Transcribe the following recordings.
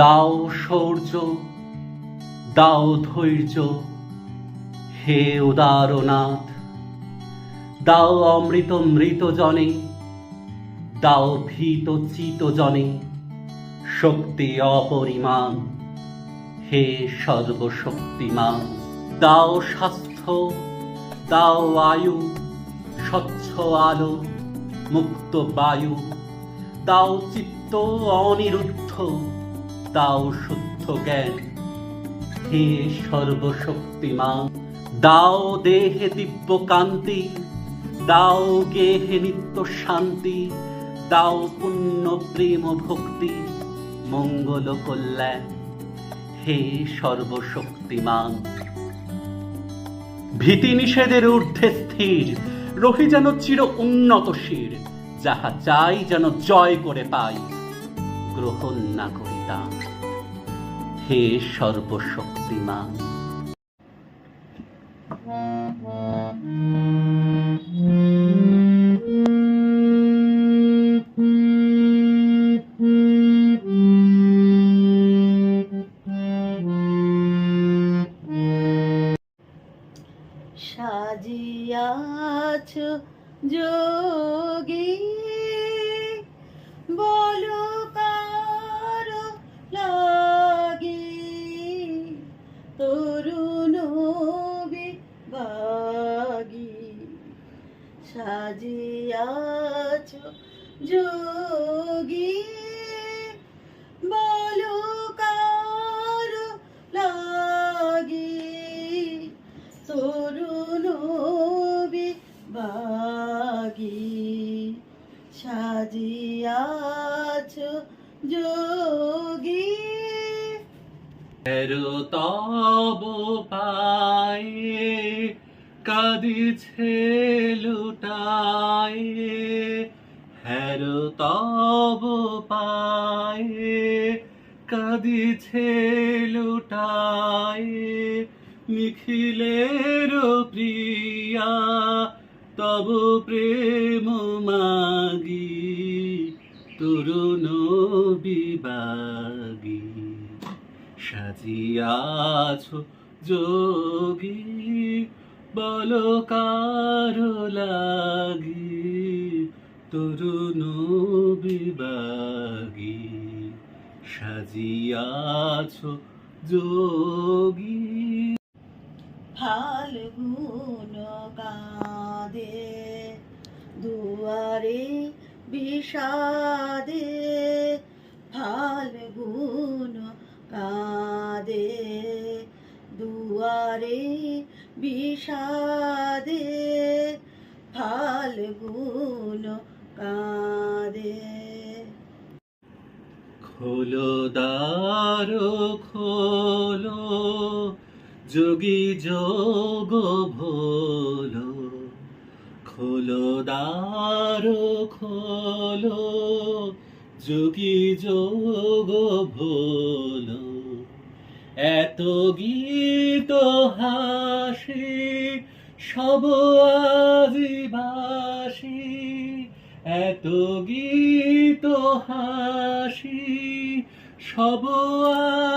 দাও শৌর্য, দাও ধৈর্য, হে উদারনাথ। দাও অমৃত মৃত জনে, দাও ভীত চিত জনে, শক্তি অপরিমাণ, হে সর্বশক্তিমান। দাও স্বাস্থ্য, দাও আয়ু, স্বচ্ছ আলো, মুক্ত বায়ু, দাও চিত্ত অনিরুদ্ধ দাও শুদ্ধ জ্ঞান। হে সর্বশক্তিমান, দাও দেহে দিব্য কান্তি দাও গেহে নিত্য শান্তি, দাও পুণ্য প্রেম ভক্তি, মঙ্গল কল্যাণ। হে সর্বশক্তিমান। ভীতি নিষেধের ঊর্ধ্বে স্থির, রহি যেন চির উন্নত শির, যাহা চাই যেন জয় করে পাই, গ্রহণ না করিতাম হে সর্বশক্তিমান। সাজিয়াছ যোগী বলো সাজিয়াছ যোগী। বলো কার লাগি? তরুণ বিভাগী সাজিয়াছ যোগী। তব পায়ে কাঁদিছে লুটায়ে হেরো তব পায়ে কাঁদিছে লুটায়ে, নিখিলের প্রিয়া তব প্রেম মাগি, তরুণ বিবাগী। সাজিয়াছ যোগী বল কার লাগি তরুণ বিবাগী সাজিয়াছ যোগী। ফাল্গুন কাঁদে দুয়ারে বিষাদে। বিষাদে ফাল্গুন কাঁদে। খোলো দ্বার, খোলো, যোগী যোগ ভোলো। খোলো দ্বার, খোলো, যোগী যোগ ভোলো। এত গীত হাসি, সব আজিবাসী এত গীত হাসি, সব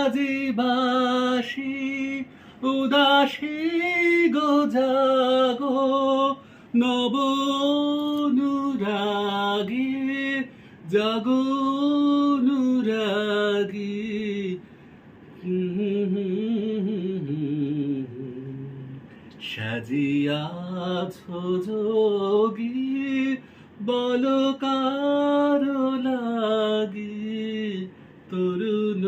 আজিবাসী উদাসী গো জাগো নব জাগো সাজিয়াছ যোগী, বল কার লাগি তরুণ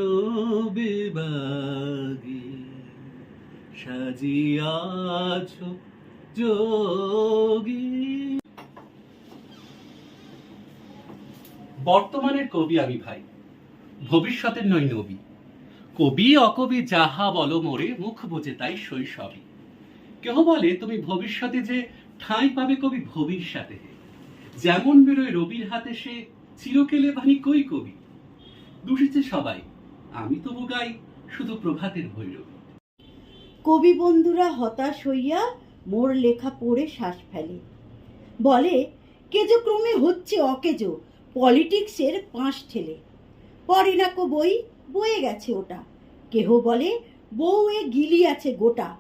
বিবাগী সাজিয়াছ যোগী। বর্তমানের কবি আমি ভাই, ভবিষ্যতের নয় নবী। কবি অকবি যাহা বলো মোরে, মুখ বোঝে তাই শৈশবই কেহ বলে, তুমি ভবিষ্যতে যে ঠাঁই পাবে কবি ভবিষ্যতে। যেমন বেরোয় রবির হাতে সে চিরকেলে বাণী কই কবি? দূষিছে সবাই, আমি তবু গাই শুধু প্রভাতের ভৈরবী। কবি বন্ধুরা হতাশ হইয়া মোর লেখা পড়ে শ্বাস ফেলে। বলে, কেজো ক্রমে হচ্ছে অকেজো, পলিটিক্সের পাঁশ ঠেলে। পড়ে না কো বই বয়ে গেছে ওটা। কেহ বলে বউ এ গিলি আছে গোটা।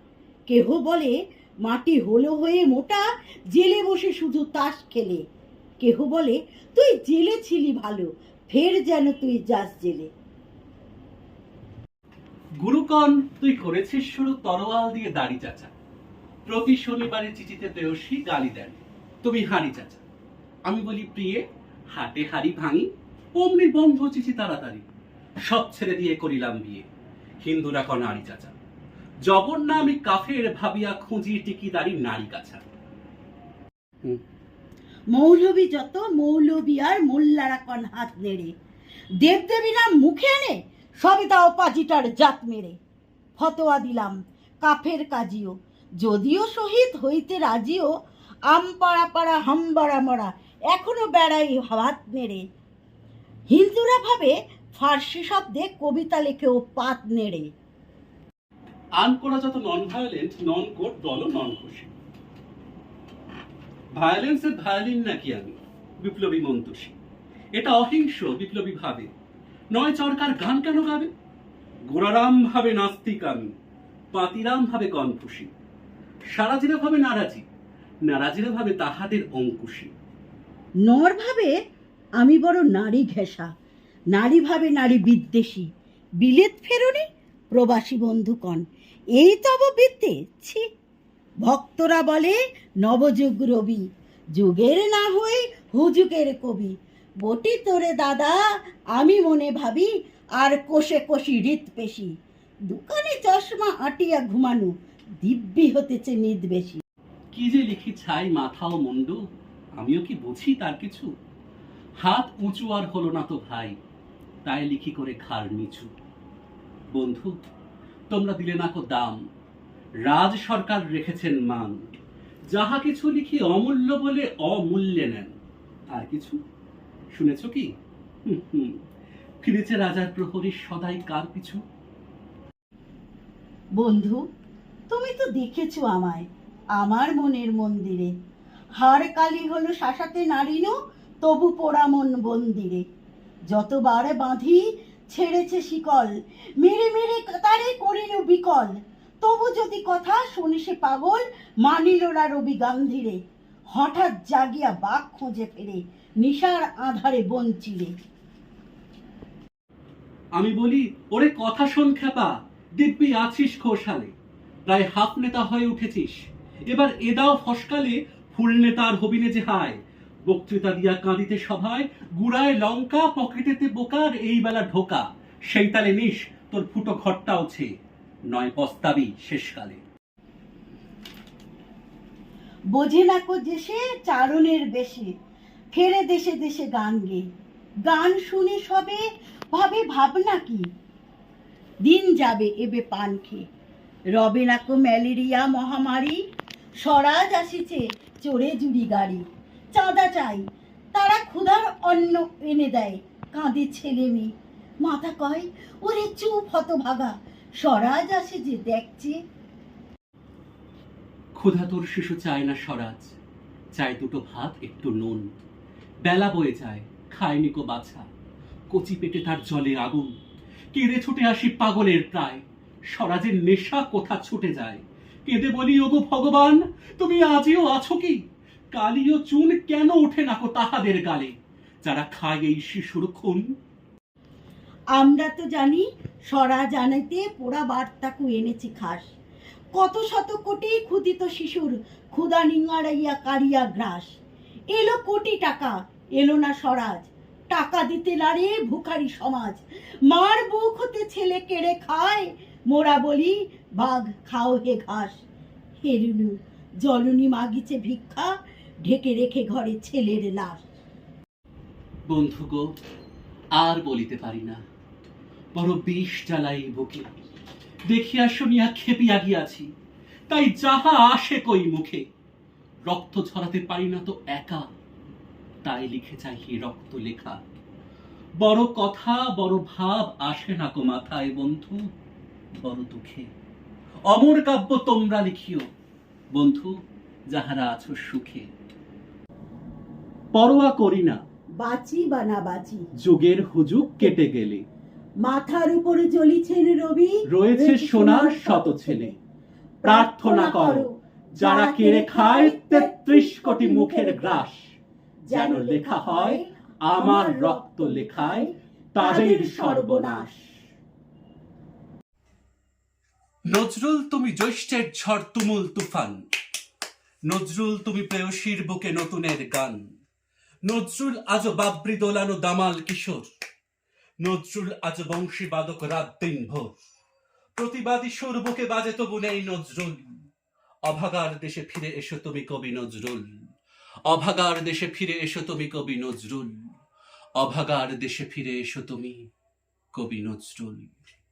কেহ বলে, মাটি হলো হয়ে মোটা, জেলে বসে শুধু তাস খেলে। কেহ বলে, তুই জেলে ছিলি ভালো, ফের যেন তুই যাস জেলে। গুরুকণ তুই করেছিস শুরু তরোয়াল দিয়ে দাড়ি চাচা। প্রতি শনিবারে চিঠিতে প্রেয়সী গালি দেন। তুমি হাড়ি চাচা। আমি বলি, প্রিয়ে হাটে হাড়ি ভাঙি, অমনি বন্ধ চিঠি তাড়াতাড়ি। সব ছেড়ে দিয়ে করিলাম বিয়ে। হিন্দুরা কন নারী চাচা। জবর না আমি কাফের ভাবিয়া খুঁজি টিকি দাড়ি নারী কাছা। মৌলবী যত মৌলবী আর মোল্লারা কন হাত নেড়ে। দেবদেবী নাম মুখে আনে সবই দাও পাজিটার জাত মেরে। ফতোয়া দিলাম কাফের কাজিও যদিও শহীদ হইতে রাজিও আম পাড়া পাড়া হাম্বাড়া মরা এখনও বেড়াই হাত নেড়ে। হিন্দুরা ভাবে ফার্সি শব্দে কবিতা লেখেও পাত নেড়ে। আন করা যত নন ভায়োলেন্ট নন কোড দল নন খুশি ভায়োলেন্সের ভায়োলিন নাকি আমি বিপ্লবী মন্তসী এটা অহিংস বিপ্লবী ভাবে। নয় চরকার গান কেন গাবে? গোড়ারাম ভাবে নাস্তিক আমি পাতিরাম ভাবে কনফুসি সারাজিরা ভাবে নারাজি নারাজিরা ভাবে তাহাদের অঙ্কুশী। নর ভাবে আমি বড় নারী ঘেঁষা নারী ভাবে নারী বিদ্বেষী। বিলেত ফেরনি, প্রবাসী বন্ধুকণ। এই তব বিদ্যে, ছি। ভক্তরা বলে, নবযুগ রবি। যুগের না হয়ে হুজুগের কবি। বটি তোরে দাদা, আমি মনে ভাবি, আর কোষে কোষি হৃৎ পেশি। দোকানে চশমা আটিয়া ঘুমানো, দিব্যি হতেছে নিদ বেশি। কি যে লিখি ছাই মাথা ও মুন্ডু, আমিও কি বুঝি তার কিছু? হাত উঁচু আর হলো না তো ভাই। তাই লিখি করে ঘাড় নিচু। বন্ধু, তোমরা দিলে নাকো দাম। রাজ সরকার রেখেছেন মান। যাহা কিছু লিখি অমূল্য বলে অমূল্যে নেন। আর কিছু? শুনেছ কি। ফিরেছে রাজার প্রহরী সদাই কার পিছু? বন্ধু, তুমি তো দেখেছ আমায়, আমার মনের মন্দিরে। হার কালি হলো শাসাতে নারিনু তবু পোড়া মন বন্দিরে। যতবার বাঁধি ছেড়েছে শিকল, মেরে মেরে তারে করিনু বিকল। তবু যদি কথা শুনে সে পাগল, মানিল না রবি গান্ধীরে হঠাৎ জাগিয়া বাঘ খোঁজে ফেরে, নিশার আধারে বঞ্চিরে আমি বলি, ওরে কথা শোন খেপা দিব্যি আছিস খোসালে প্রায় হাফ নেতা হয়ে উঠেছিস। এবার এদাও ফসকালে, ফুল নেতার হবিনে যে হায়। বক্তৃতা দিয়া কাঁদিতে সভায় গুড়ায় লঙ্কা, পকেটেতে বোকার এই বেলা ঢোকা। সেই তালে নিস তোর ফুটো ঘরটা ওছে। নয় পস্তাবি শেষকালে। বোঝে না কো সে চারণের বেশে। ফেরে দেশে দেশে গান গে। গান শুনে সবে ভাবে ভাবনা কি? দিন যাবে এবে পান খেয়ে রবে না কো ম্যালেরিয়া মহামারী। স্বরাজ আসিছে চড়ে জুড়ি গাড়ি। চাঁদা চাই। তারা ক্ষুধার অন্ন এনে দেয়, কাঁদে ছেলে মেয়ে। মাথা কয়, ওরে চুপ হতভাগা, স্বরাজ আসে যে দেখছে। ক্ষুধা তোর শিশু চায় না স্বরাজ, চায় দুটো ভাত, একটু নুন। বেলা বয়ে যায় খায়নি কো বাছা। কচি পেটে তার জলে আগুন, কেঁদে ছুটে আসি পাগলের প্রায়। স্বরাজের নেশা কোথা ছুটে যায়? কেঁদে বলি, ওগো ভগবান, তুমি আজিও আছো কি? কালিও চুন কেন ওঠে না কো তাহাদের গালে? যারা খায় এই শিশুর খুন। আমরা তো জানি সরা জানাইতে পোড়া বার্তাকু এনেছি খাস। কত শত কোটি ক্ষুদিত শিশুর ক্ষুদা নিঙাড়াইয়া কারিয়া গ্রাস। এলো কোটি টাকা, এলো না স্বরাজ। টাকা দিতে লারে ভুখারি সমাজ। মার বুক হতে ছেলে কেড়ে খায়, মোরা বলি বাঘ খাও হে ঘাস। হেরুনু জলনি মাগিছে ভিক্ষা ঢেকে রেখে ঘরে ছেলের লাশ। বন্ধু গো, আর বলিতে পারি না। বড় বিষ জ্বালাই বুকে। দেখিয়া শুনিয়া খেপিয়া গিয়াছি। তাই যাহা আসে কই মুখে। রক্ত ঝরাতে পারি না তো একা। তাই লিখে চাই রক্ত লেখা। বড় কথা, বড় ভাব আসে না কো মাথায় বন্ধু, বড় দুঃখে। অমর কাব্য তোমরা লিখিও। বন্ধু, যাহারা আছো সুখে। পরোয়া করি না। বাঁচি বা না বাঁচি। যুগের হুজুগ কেটে গেলে। মাথার উপরে জ্বলিছেন রবি রয়েছে সোনার শত ছেলে। প্রার্থনা করো যারা কেড়ে খায় তেত্রিশ কোটি মুখের গ্রাস। যেন লেখা হয় আমার রক্ত লেখায় তাদের সর্বনাশ। নজরুল তুমি জ্যৈষ্ঠের ঝড় তুমুল তুফান। নজরুল তুমি প্রেয়সীর বুকে নতুনের গান। নজরুল আজ বাবরি দোলানো দামাল কিশোর। নজরুল আজ বংশী বাদক রাত দিন ভোর। প্রতিবাদী সুর বুকে বাজে তবু নেই নজরুল। অভাগার দেশে ফিরে এসো তুমি কবি নজরুল। অভাগার দেশে ফিরে এসো তুমি কবি নজরুল। অভাগার দেশে ফিরে এসো তুমি কবি নজরুল।